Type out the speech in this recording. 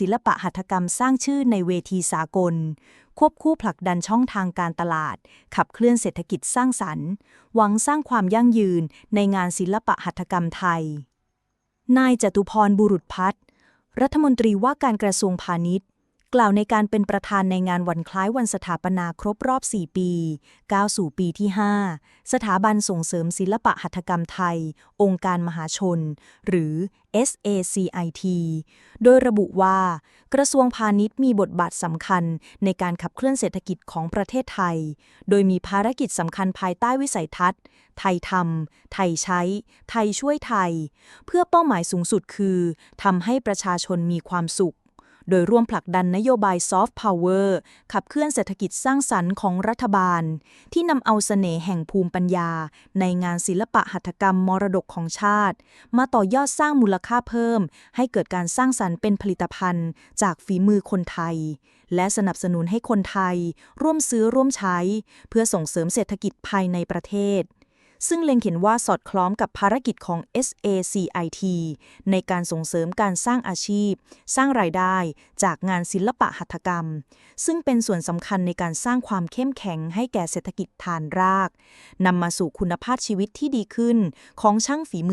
ศิลปะหัตถกรรมสร้างชื่อในเวทีสากล ควบคู่ผลักดันช่องทางการตลาด ขับเคลื่อนเศรษฐกิจสร้างสรรค์ หวังสร้างความยั่งยืนในงานศิลปะหัตถกรรมไทย นายจตุพรบุรุษพัฒน์รัฐมนตรีว่าการกระทรวงพาณิชย์ กล่าวในการเป็นประธานในงานวันคล้ายวันสถาปนาครบรอบ 4 ปีก้าวสู่ปีที่ 5 สถาบันส่งเสริมศิลปะหัตถกรรมไทย องค์การมหาชน หรือ SACIT โดยระบุว่า กระทรวงพาณิชย์มีบทบาทสำคัญในการขับเคลื่อนเศรษฐกิจของประเทศไทย โดยมีภารกิจสำคัญภายใต้วิสัยทัศน์ ไทยทำ ไทยใช้ ไทยช่วยไทย เพื่อเป้าหมายสูงสุดคือทำให้ประชาชนมีความสุข โดยร่วมผลักดันนโยบายซอฟต์พาวเวอร์ขับเคลื่อนเศรษฐกิจสร้างสรรค์ของรัฐบาล ที่นำเอาเสน่ห์แห่งภูมิปัญญา ในงานศิลปะหัตถกรรมมรดกของชาติ มาต่อยอดสร้างมูลค่าเพิ่ม ให้เกิดการสร้างสรรค์เป็นผลิตภัณฑ์ จากฝีมือคนไทย และสนับสนุนให้คนไทย ร่วมซื้อร่วมใช้ เพื่อส่งเสริมเศรษฐกิจภายในประเทศ ซึ่งเล็งเห็นว่าสอดคล้องกับภารกิจของ SACIT ในการส่งเสริมการสร้างอาชีพ สร้างรายได้จากงานศิลปะหัตถกรรม ซึ่งเป็นส่วนสำคัญในการสร้างความเข้มแข็งให้แก่เศรษฐกิจฐานรากนำมาสู่คุณภาพชีวิตที่ดีขึ้นของช่างฝีมือ